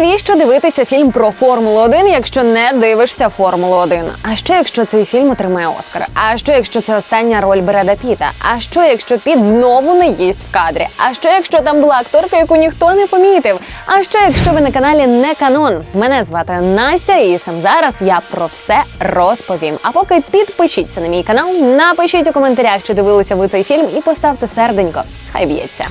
навіщо дивитися фільм про Формулу 1, якщо не дивишся Формулу 1? А що якщо цей фільм отримає Оскар? А що якщо це остання роль Бреда Піта? А що якщо Піт знову не їсть в кадрі? А що якщо там була акторка, яку ніхто не помітив? А що якщо ви на каналі не канон? Мене звати Настя, і сам зараз я про все розповім. А поки підпишіться на мій канал, напишіть у коментарях, чи дивилися ви цей фільм, і поставте серденько. Хай б'ється.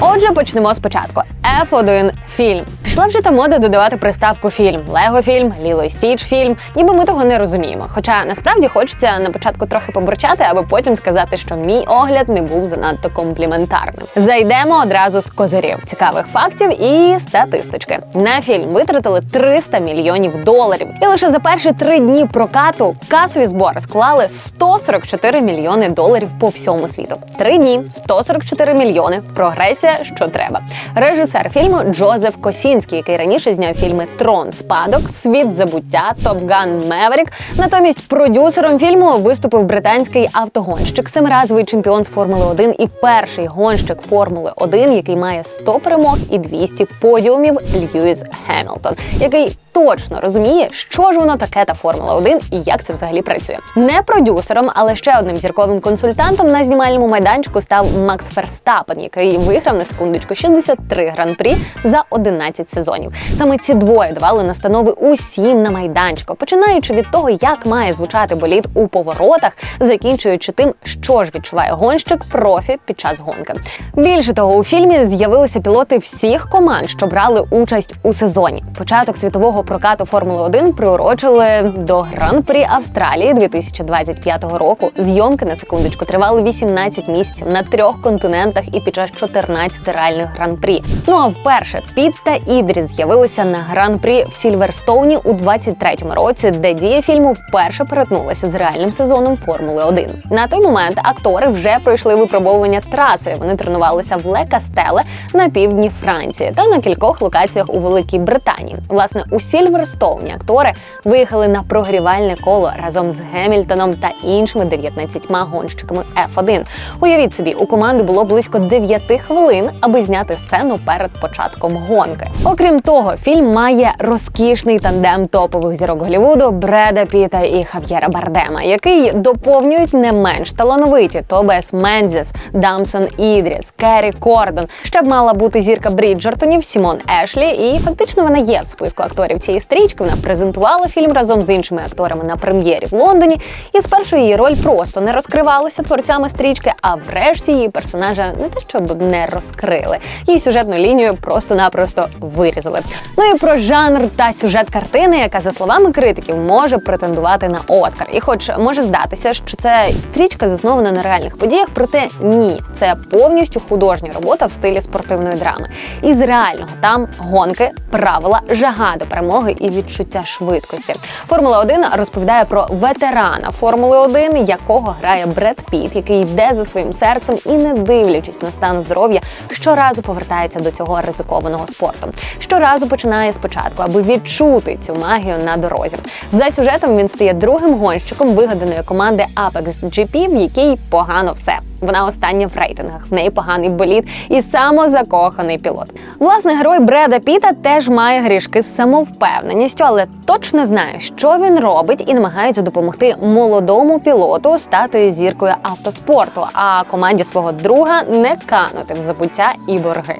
Отже, почнемо спочатку. F1 фільм. Пішла вже та мода додавати приставку фільм, Лего фільм, Ліло Стіч фільм. Ніби ми того не розуміємо. Хоча насправді хочеться на початку трохи побурчати, аби потім сказати, що мій огляд не був занадто компліментарним. Зайдемо одразу з козирів, цікавих фактів і статистички. На фільм витратили 300 мільйонів доларів. І лише за перші три дні прокату касові збори склали 144 мільйони доларів по всьому світу. Три дні 144 мільйони. Прогресія, що треба. Режисер фільму Джозеф Косінський, який раніше зняв фільми Трон, Спадок, Світ забуття, Топган Меверік. Натомість продюсером фільму виступив британський автогонщик, семиразовий чемпіон з Формули 1 і перший гонщик Формули 1, який має 100 перемог і 200 подіумів Льюіс Гемілтон, який точно розуміє, що ж воно таке та Формула 1 і як це взагалі працює. Не продюсером, але ще одним зірковим консультантом на знімальному майданчику став Макс Ферстапен, який виграв на секундочку 63 гран-прі за 11 сезонів. Саме ці двоє давали настанови усім на майданчику, починаючи від того, як має звучати болід у поворотах, закінчуючи тим, що ж відчуває гонщик профі під час гонки. Більше того, у фільмі з'явилися пілоти всіх команд, що брали участь у сезоні. Початок світового прокату Формули 1 приурочили до гран-прі Австралії 2025 року. Зйомки на секундочку тривали 18 місяців на трьох континентах і під час 14 реальних гран-прі. Ну а вперше Піт та Ідріс з'явилися на гран-прі в Сільверстоуні у 23-му році, де дія фільму вперше перетнулася з реальним сезоном Формули 1. На той момент актори вже пройшли випробовування трасою. Вони тренувалися в Ле Кастеле на півдні Франції та на кількох локаціях у Великій Британії. Власне, у Сільверстоуні актори виїхали на прогрівальне коло разом з Гемільтоном та іншими 19 гонщиками F1. Уявіть собі, у команди було близько 9 хвилин, аби зняти сцену перед початком гонки. Окрім того, фільм має розкішний тандем топових зірок Голлівуду Бреда Піта і Хав'єра Бардема, який доповнюють не менш талановиті Тобес Мензіс, Дамсон Ідріс, Керрі Кордон. Ще б мала бути зірка Бріджертонів Сімон Ешлі, і фактично вона є в списку акторів цієї стрічки. Вона презентувала фільм разом з іншими акторами на прем'єрі в Лондоні. І спершу її роль просто не розкривалася творцями стрічки, а врешті її персонажа не те, щоб не розкрили. Її сюжетну лінію просто-напросто вирізали. Ну і про жанр та сюжет картини, яка за словами критиків може претендувати на Оскар. І, хоч може здатися, що це стрічка заснована на реальних подіях, проте ні, це повністю художня робота в стилі спортивної драми. Із реального там гонки, правила, жага до перемоги і відчуття швидкості. Формула 1 розповідає про ветерана Формули 1, якого грає Бред Піт, який йде за своїм серцем і, не дивлячись на стан здоров'я, щоразу повертається до цього ризикованого спорту. Щоразу починає спочатку, аби відчути цю магію на дорозі. За сюжетом він стає другим гонщиком вигаданої команди Apex GP, в якій погано все. Вона остання в рейтингах, в неї поганий боліт і самозакоханий пілот. Власне, герой Бреда Піта теж має грішки з самовпевненістю, але точно знає, що він робить, і намагається допомогти молодому пілоту стати зіркою автоспорту, а команді свого друга не канути в забуття і борги.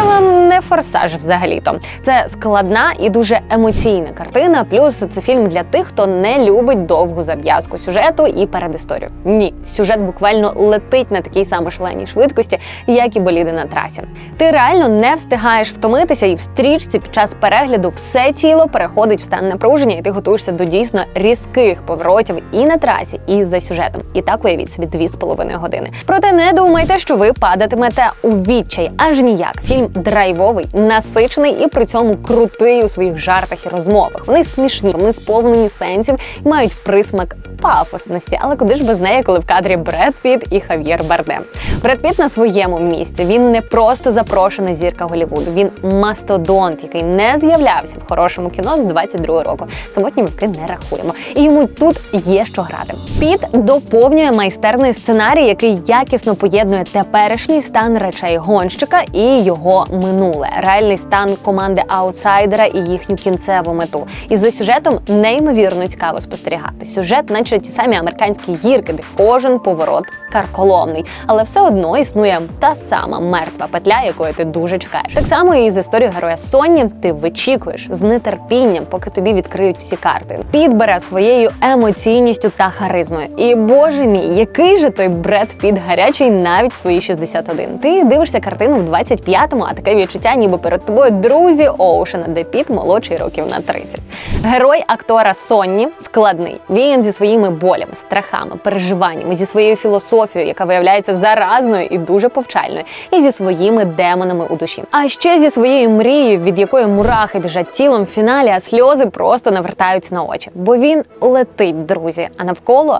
Це вам не форсаж взагалі-то. Це складна і дуже емоційна картина. Плюс це фільм для тих, хто не любить довгу зав'язку сюжету і передісторію. Ні, сюжет буквально летить на такій самій шаленій швидкості, як і боліди на трасі. Ти реально не встигаєш втомитися, і в стрічці під час перегляду все тіло переходить в стан напруження, і ти готуєшся до дійсно різких поворотів і на трасі, і за сюжетом. І так уявіть собі дві з половиною години. Проте не думайте, що ви падатимете у відчай, аж ніяк. Фільм драйвовий насичений і при цьому крутий у своїх жартах і розмовах. Вони смішні, вони сповнені сенсів і мають присмак пафосності. Але куди ж без неї, коли в кадрі Бред Піт і Хав'єр Бардем? Бред Піт на своєму місці. Він не просто запрошена зірка Голлівуду, Він мастодонт, який не з'являвся в хорошому кіно з 22 року. Самотні вивки не рахуємо. І йому тут є що грати. Піт доповнює майстерний сценарій, який якісно поєднує теперішній стан речей гонщика і його минуле, реальний стан команди аутсайдера і їхню кінцеву мету. І за сюжетом неймовірно цікаво спостерігати. Сюжет, наче ті самі американські гірки, де кожен поворот карколомний, але все одно існує та сама мертва петля, якої ти дуже чекаєш. Так само і з історією героя Сонні ти вичікуєш з нетерпінням, поки тобі відкриють всі карти. Піт бере своєю емоційністю та харизмою. І боже мій, який же той Бред Піт гарячий навіть в свої 61. Ти дивишся картину в 25-му, а таке відчуття, ніби перед тобою друзі Оушена, де Піт молодший років на 30. Герой актора Сонні складний. Він зі своїми болями, страхами, переживаннями, зі своєю філософією, яка виявляється заразною і дуже повчальною, і зі своїми демонами у душі. А ще зі своєю мрією, від якої мурахи біжать тілом в фіналі, а сльози просто навертаються на очі. Бо він летить, друзі, а навколо.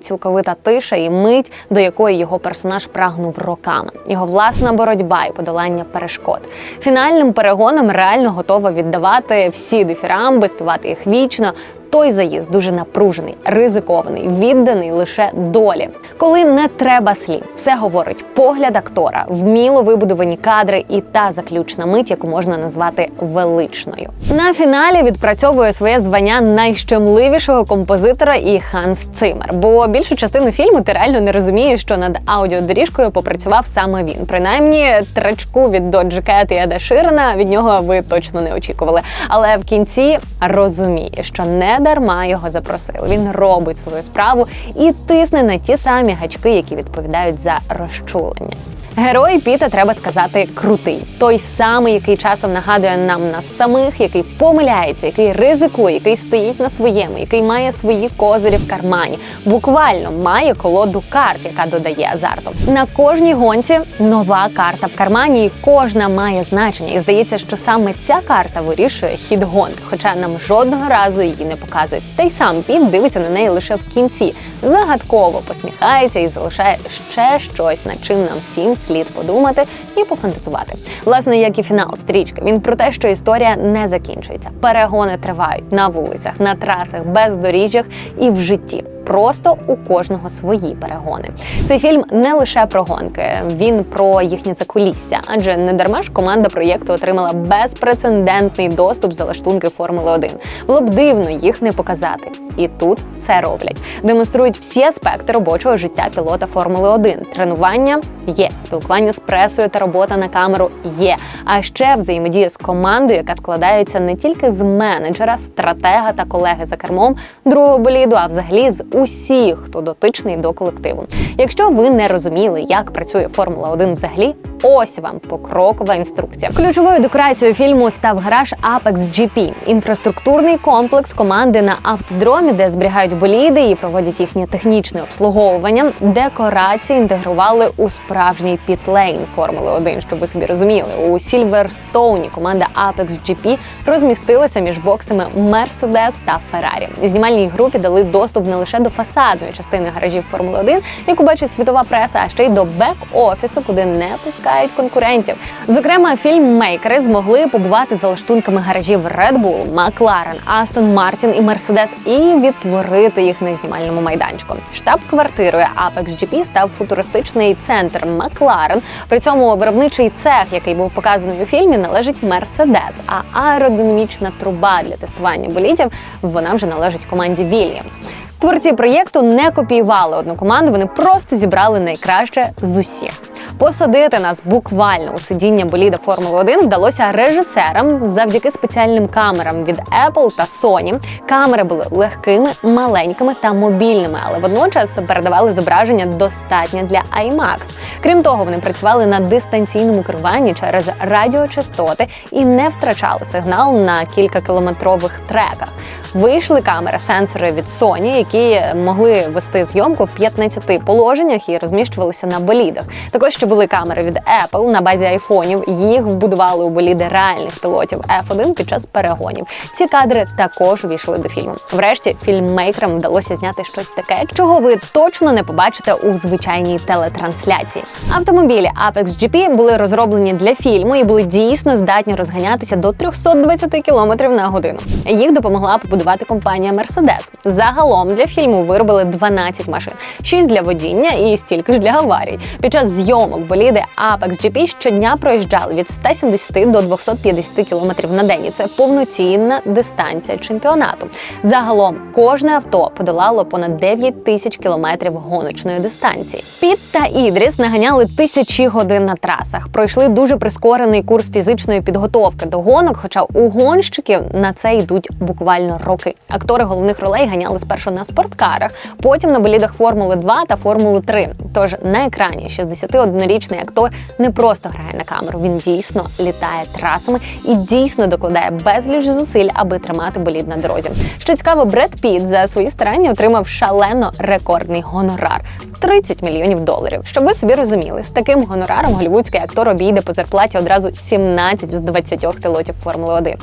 Цілковита тиша і мить, до якої його персонаж прагнув роками, його власна боротьба і подолання перешкод. Фінальним перегоном реально готова віддавати всі дифірамби, співати їх вічно. Той заїзд дуже напружений, ризикований, відданий лише долі. Коли не треба слів, все говорить погляд актора, вміло вибудовані кадри і та заключна мить, яку можна назвати величною. На фіналі відпрацьовує своє звання найщемливішого композитора і Ханс Цимер. Бо більшу частину фільму ти реально не розумієш, що над аудіодоріжкою попрацював саме він. Принаймні, трачку від Доджі і Еда Ширена від нього ви точно не очікували. Але в кінці розуміє, що не дарма його запросили. Він робить свою справу і тисне на ті самі гачки, які відповідають за розчулення. Герой Піта, треба сказати, крутий. Той самий, який часом нагадує нам нас самих, який помиляється, який ризикує, який стоїть на своєму, який має свої козирі в кармані. Буквально має колоду карт, яка додає азарту. На кожній гонці нова карта в кармані, і кожна має значення. І здається, що саме ця карта вирішує хід гонки, хоча нам жодного разу її не показують. Та й сам Піт дивиться на неї лише в кінці, загадково посміхається і залишає ще щось, над чим нам всім слід подумати і пофантазувати. Власне, як і фінал стрічки, він про те, що історія не закінчується. Перегони тривають на вулицях, на трасах, бездоріжжях і в житті. Просто у кожного свої перегони. Цей фільм не лише про гонки, він про їхнє закулісся, адже не дарма ж команда проєкту отримала безпрецедентний доступ за лаштунки Формули 1. Було б дивно їх не показати. І тут це роблять. Демонструють всі аспекти робочого життя пілота Формули 1. Тренування є, спілкування з пресою та робота на камеру є. А ще взаємодія з командою, яка складається не тільки з менеджера, стратега та колеги за кермом другого боліду, а взагалі з усіх, хто дотичний до колективу. Якщо ви не розуміли, як працює Формула 1 взагалі, ось вам покрокова інструкція. Ключовою декорацією фільму став гараж Apex GP – інфраструктурний комплекс команди на автодромі, де зберігають боліди і проводять їхнє технічне обслуговування. Декорації інтегрували у справжній пітлейн Формули 1, щоб ви собі розуміли. У Сільверстоуні команда Apex GP розмістилася між боксами Mercedes та Ferrari. Знімальній групі дали доступ не лише до фасадної частини гаражів Формули 1, яку бачить світова преса, а ще й до бек-офісу, куди не пускають конкурентів. Зокрема, фільммейкери змогли побувати за лаштунками гаражів Red Bull, McLaren, Aston Martin і Mercedes і відтворити їх на знімальному майданчику. Штаб-квартирою Apex GP став футуристичний центр McLaren. При цьому виробничий цех, який був показаний у фільмі, належить Mercedes, а аеродинамічна труба для тестування болідів вона вже належить команді Williams. Творці проєкту не копіювали одну команду, вони просто зібрали найкраще з усіх. Посадити нас буквально у сидіння боліда Формули 1 вдалося режисерам завдяки спеціальним камерам від Apple та Sony. Камери були легкими, маленькими та мобільними, але водночас передавали зображення достатньо для IMAX. Крім того, вони працювали на дистанційному керуванні через радіочастоти і не втрачали сигнал на кількакілометрових треках. Вийшли камери, сенсори від Sony, які могли вести зйомку в 15 положеннях і розміщувалися на болідах. Також ще були камери від Apple на базі айфонів. Їх вбудували у боліди реальних пілотів F1 під час перегонів. Ці кадри також увійшли до фільму. Врешті фільммейкерам вдалося зняти щось таке, чого ви точно не побачите у звичайній телетрансляції. Автомобілі Apex GP були розроблені для фільму і були дійсно здатні розганятися до 320 км на годину. Їх допомогла побудувати компанія Mercedes. Загалом для фільму виробили 12 машин, 6 для водіння і стільки ж для аварій. Під час зйомок боліди Apex GP щодня проїжджали від 170 до 250 км на день. І це повноцінна дистанція чемпіонату. Загалом кожне авто подолало понад 9 тисяч кілометрів гоночної дистанції. Піт та Ідріс наганяли тисячі годин на трасах. Пройшли дуже прискорений курс фізичної підготовки до гонок. Хоча у гонщиків на це йдуть буквально роки. Актори головних ролей ганяли спершу на спорткарах, потім на болідах Формули 2 та Формули 3. Тож на екрані 61-річний актор не просто грає на камеру, він дійсно літає трасами і дійсно докладає безліч зусиль, аби тримати болід на дорозі. Що цікаво, Бред Піт за свої старання отримав шалено рекордний гонорар 30 мільйонів доларів. Щоб ви собі розуміли, з таким гонораром голівудський актор обійде по зарплаті одразу 17 з 20 пілотів Формули 1.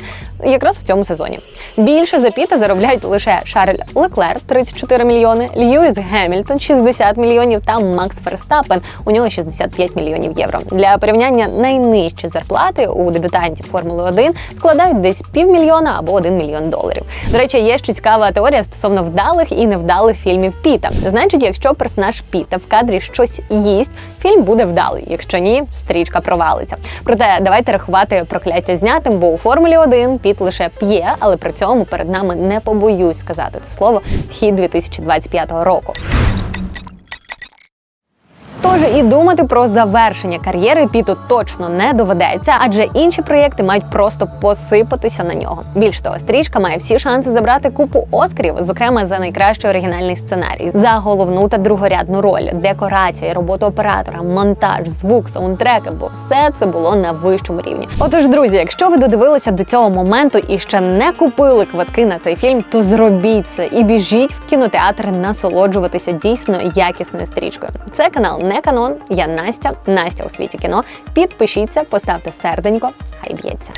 Якраз в цьому сезоні. Більше за Піта заробляють лише Шарль Леклер 34 мільйони, Льюіс Гемільтон 60 мільйонів та Макс Ферстапен. У нього 65 мільйонів євро. Для порівняння найнижчі зарплати у дебютантів Формули 1 складають десь півмільйона або 1 мільйон доларів. До речі, є ще цікава теорія стосовно вдалих і невдалих фільмів Піта. Значить, якщо персонаж Піта в кадрі щось їсть, фільм буде вдалий. Якщо ні, стрічка провалиться. Проте давайте рахувати прокляття знятим, бо у Формулі 1 Піт лише п'є, але при цьому перед нами не побоюсь сказати це слово хід 2025 року. Тож і думати про завершення кар'єри Піту точно не доведеться, адже інші проєкти мають просто посипатися на нього. Більш того, стрічка має всі шанси забрати купу оскарів, зокрема за найкращий оригінальний сценарій, за головну та другорядну роль, декорації, роботу оператора, монтаж, звук, саундтреки, бо все це було на вищому рівні. Отож, друзі, якщо ви додивилися до цього моменту і ще не купили квитки на цей фільм, то зробіть це і біжіть в кінотеатр насолоджуватися дійсно якісною стрічкою. Це канал не канон. Я Настя, Настя у світі кіно. Підпишіться, поставте серденько, хай б'ється.